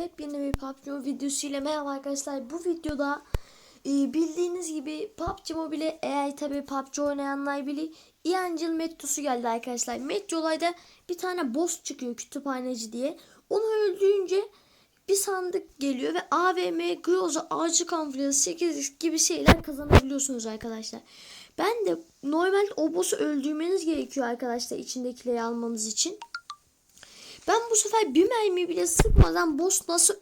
yepyeni bir PUBG videosu ile merhaba arkadaşlar. Bu videoda e, bildiğiniz gibi PUBG Mobile eğer tabi PUBG oynayanlar bilir Angel Metrosu geldi arkadaşlar. Metro'larda bir tane boss çıkıyor kütüphaneci diye. Onu öldürünce bir sandık geliyor ve AVM, Groza, Ağacı Kamuflajı, 8 gibi şeyler kazanabiliyorsunuz arkadaşlar. Ben de normal o boss'u öldürmeniz gerekiyor arkadaşlar içindekileri almanız için. Ben bu sefer bir mermi bile sıkmadan boss nasıl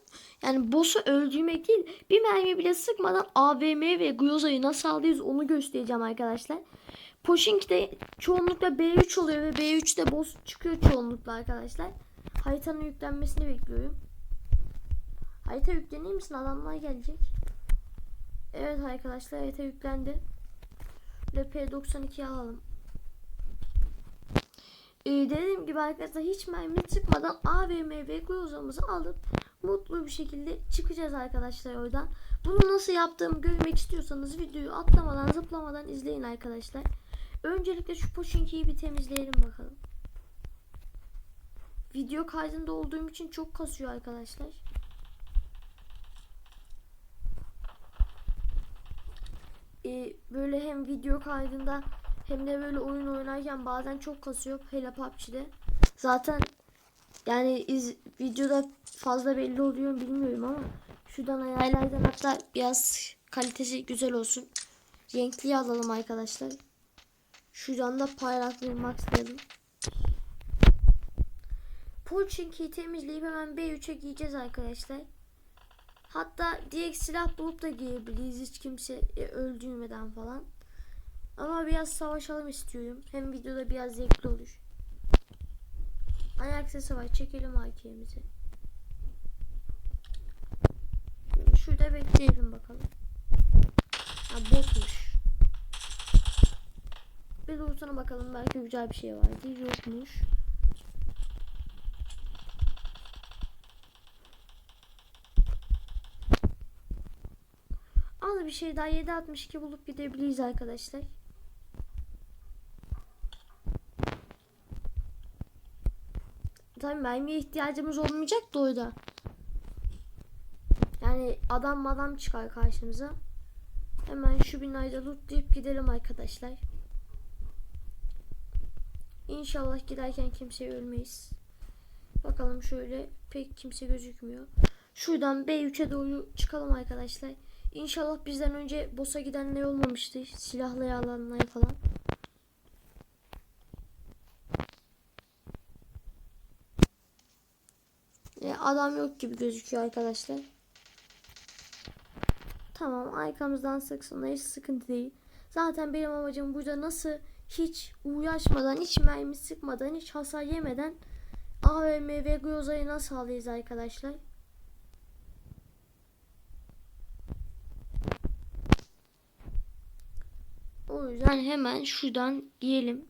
yani boss'u öldürmek değil bir mermi bile sıkmadan AVM ve Groza'yı nasıl alıyoruz onu göstereceğim arkadaşlar. Pochinki'de çoğunlukla B3 oluyor ve B3'te boss çıkıyor çoğunlukla arkadaşlar. Haritanın yüklenmesini bekliyorum. Harita yüklenir misin? Adamlar gelecek. Evet arkadaşlar harita yüklendi. Ve P92'yi alalım. Ee, dediğim gibi arkadaşlar hiç mermi çıkmadan AVM ve Groza'mızı alıp mutlu bir şekilde çıkacağız arkadaşlar oradan. Bunu nasıl yaptığımı görmek istiyorsanız videoyu atlamadan zıplamadan izleyin arkadaşlar. Öncelikle şu Pochinki'yi bir temizleyelim bakalım. Video kaydında olduğum için çok kasıyor arkadaşlar. Ee, böyle hem video kaydında hem de böyle oyun oynarken bazen çok kasıyor hele PUBG'de. Zaten yani iz, videoda fazla belli oluyor bilmiyorum ama şuradan ayarlardan hatta biraz kalitesi güzel olsun. Renkli alalım arkadaşlar. Şuradan da parlaklığı maxlayalım. Pochinki'yi temizleyip hemen B3'e giyeceğiz arkadaşlar. Hatta direkt silah bulup da giyebiliriz hiç kimse e, öldürmeden falan. Ama biraz savaşalım istiyorum. Hem videoda biraz zevkli olur. Ayak sesi var. Çekelim AK'mizi. Şurada bekleyelim bakalım. Ha botmuş. Bir dursana bakalım belki güzel bir şey vardı. Yokmuş. Az bir şey daha 7.62 bulup gidebiliriz arkadaşlar. Tabii mermiye ihtiyacımız olmayacak da orada. Yani adam madam çıkar karşımıza. Hemen şu binayı lootlayıp gidelim arkadaşlar. İnşallah giderken kimseye ölmeyiz. Bakalım şöyle pek kimse gözükmüyor. Şuradan B3'e doğru çıkalım arkadaşlar. İnşallah bizden önce boss'a gidenler olmamıştır. Silahlı alanlar falan. E, adam yok gibi gözüküyor arkadaşlar. Tamam arkamızdan sıksınlar hiç sıkıntı değil. Zaten benim amacım burada nasıl hiç uğraşmadan, hiç mermi sıkmadan, hiç hasar yemeden AVM ve Groza'yı nasıl alırız arkadaşlar. O yüzden hemen şuradan giyelim.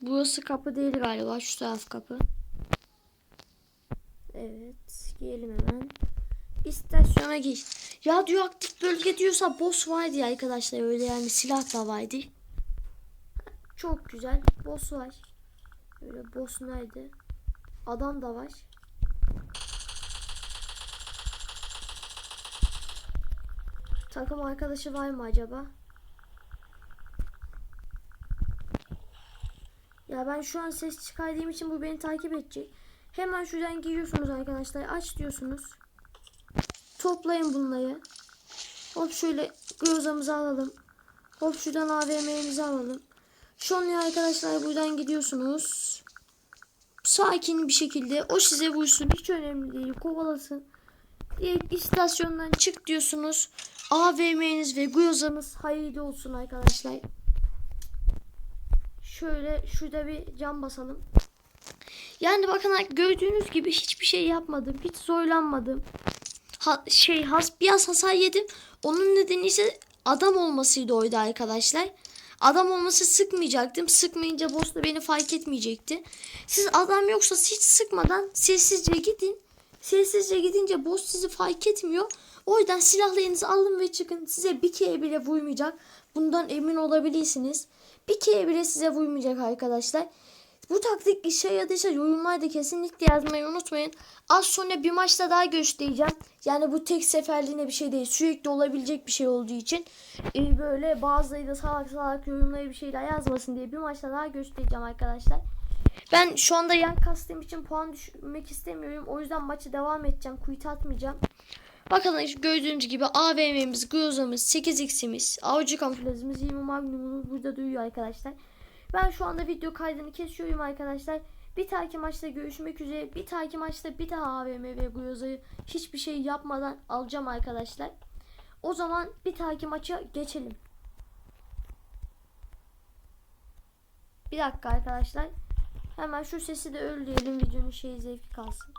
Burası kapı değil galiba. Şu taraf kapı. Evet. Giyelim hemen. İstasyona geç. Radyoaktif bölge diyorsa boss var diye arkadaşlar. Öyle yani silah da vardı. Çok güzel. Boss var. Öyle boss nerede? Adam da var. Takım arkadaşı var mı acaba? Ya ben şu an ses çıkardığım için bu beni takip edecek. Hemen şuradan giriyorsunuz arkadaşlar. Aç diyorsunuz. Toplayın bunları. Hop şöyle grozamızı alalım. Hop şuradan AVM'mizi alalım. Sonra arkadaşlar buradan gidiyorsunuz. Sakin bir şekilde o size vursun. Hiç önemli değil. Kovalasın. Direkt istasyondan çık diyorsunuz. AVM'niz ve grozanız hayırlı olsun arkadaşlar. Şöyle şurada bir cam basalım. Yani bakın gördüğünüz gibi hiçbir şey yapmadım. Hiç zorlanmadım. Ha, şey has biraz hasar yedim. Onun nedeni ise adam olmasıydı oydu arkadaşlar. Adam olması sıkmayacaktım. Sıkmayınca boss da beni fark etmeyecekti. Siz adam yoksa hiç sıkmadan sessizce gidin. Sessizce gidince boss sizi fark etmiyor. O yüzden silahlarınızı alın ve çıkın. Size bir kere bile vurmayacak. Bundan emin olabilirsiniz. Bir kere bile size vurmayacak arkadaşlar. Bu taktik işe yaradıysa yorumlarda kesinlikle yazmayı unutmayın. Az sonra bir maçta daha göstereceğim. Yani bu tek seferliğine bir şey değil. Sürekli olabilecek bir şey olduğu için e, böyle bazıları da salak salak yorumlara bir şeyler yazmasın diye bir maçta daha göstereceğim arkadaşlar. Ben şu anda yan kastığım için puan düşürmek istemiyorum. O yüzden maçı devam edeceğim. Kuyut atmayacağım. Bakalım gördüğünüz gibi AVM'miz, Groza'mız, 8x'imiz, avcı kamuflajımız, 20 magnumumuz burada duyuyor arkadaşlar. Ben şu anda video kaydını kesiyorum arkadaşlar. Bir dahaki maçta görüşmek üzere. Bir dahaki maçta bir daha AVM ve Groza'yı hiçbir şey yapmadan alacağım arkadaşlar. O zaman bir dahaki maça geçelim. Bir dakika arkadaşlar. Hemen şu sesi de öldürelim videonun şeyi zevki kalsın.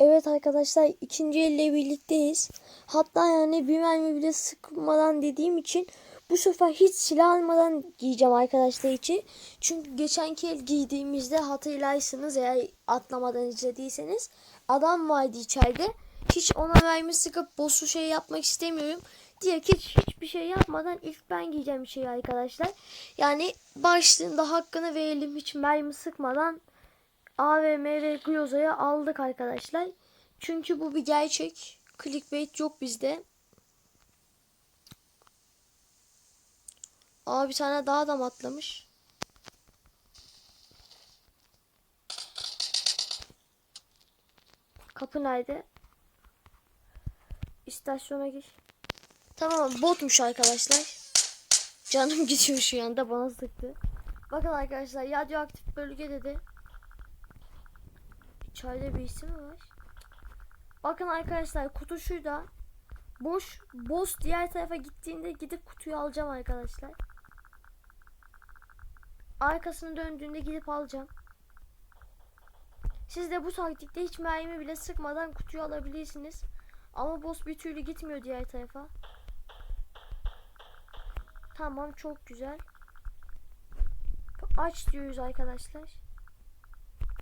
Evet arkadaşlar ikinci elle birlikteyiz. Hatta yani bir mermi bile sıkmadan dediğim için bu sefer hiç silah almadan giyeceğim arkadaşlar için. Çünkü geçenki el giydiğimizde hatırlarsınız eğer atlamadan izlediyseniz. Adam vardı içeride. Hiç ona mermi sıkıp boss'u şey yapmak istemiyorum. Diye hiç hiçbir şey yapmadan ilk ben giyeceğim bir şey arkadaşlar. Yani başlığında hakkını verelim hiç mermi sıkmadan AVM ve Groza'ya aldık arkadaşlar. Çünkü bu bir gerçek. Clickbait yok bizde. Aa bir tane daha adam atlamış. Kapı nerede? İstasyona gir. Tamam botmuş arkadaşlar. Canım gidiyor şu anda bana sıktı. Bakın arkadaşlar radyoaktif bölge dedi. İçeride bir isim mi var? Bakın arkadaşlar kutu şurada. Boş, boss diğer tarafa gittiğinde gidip kutuyu alacağım arkadaşlar. Arkasını döndüğünde gidip alacağım. Siz de bu taktikte hiç mermi bile sıkmadan kutuyu alabilirsiniz. Ama boss bir türlü gitmiyor diğer tarafa. Tamam çok güzel. Aç diyoruz arkadaşlar.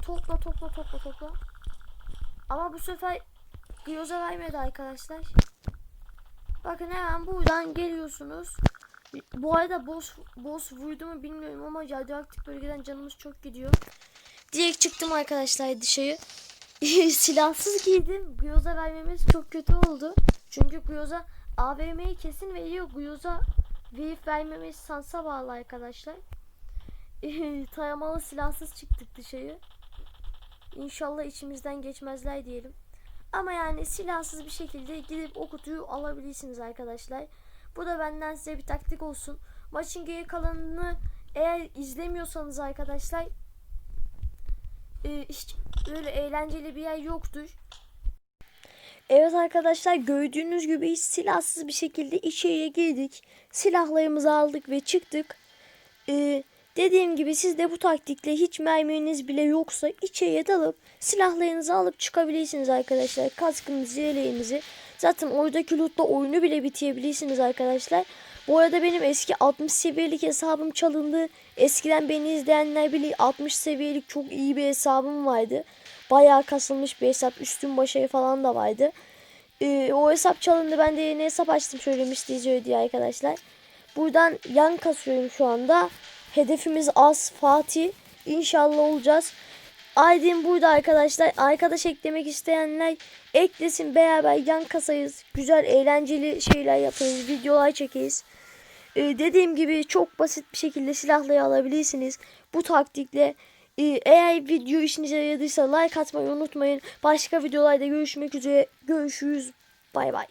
Topla topla topla topla. Ama bu sefer Gyoza vermedi arkadaşlar. Bakın hemen buradan geliyorsunuz. Bu arada boss, boss vurdu mu bilmiyorum ama radyoaktif bölgeden canımız çok gidiyor. Direkt çıktım arkadaşlar dışarı. Silahsız giydim. Gyoza vermemiz çok kötü oldu. Çünkü Gyoza AVM'yi kesin veriyor. Gyoza verip vermemiz sansa bağlı arkadaşlar. Taramalı silahsız çıktık dışarı. İnşallah içimizden geçmezler diyelim. Ama yani silahsız bir şekilde gidip o kutuyu alabilirsiniz arkadaşlar. Bu da benden size bir taktik olsun. Maçın geri kalanını eğer izlemiyorsanız arkadaşlar e, hiç böyle eğlenceli bir yer yoktur. Evet arkadaşlar gördüğünüz gibi hiç silahsız bir şekilde içeriye girdik. Silahlarımızı aldık ve çıktık. Ee, dediğim gibi siz de bu taktikle hiç merminiz bile yoksa içeriye dalıp silahlarınızı alıp çıkabilirsiniz arkadaşlar. Kaskınızı, yeleğinizi. Zaten oradaki lootla oyunu bile bitirebilirsiniz arkadaşlar. Bu arada benim eski 60 seviyelik hesabım çalındı. Eskiden beni izleyenler bilir 60 seviyelik çok iyi bir hesabım vardı. Bayağı kasılmış bir hesap. Üstün başarı falan da vardı. Ee, o hesap çalındı. Ben de yeni hesap açtım söylemişti diye arkadaşlar. Buradan yan kasıyorum şu anda. Hedefimiz az Fatih. İnşallah olacağız. Aydın burada arkadaşlar. Arkadaş eklemek isteyenler eklesin. Beraber yan kasayız. Güzel eğlenceli şeyler yaparız. Videolar çekeriz. Ee, dediğim gibi çok basit bir şekilde silahları alabilirsiniz. Bu taktikle ee, eğer video işinize yaradıysa like atmayı unutmayın. Başka videolarda görüşmek üzere. Görüşürüz. Bay bay.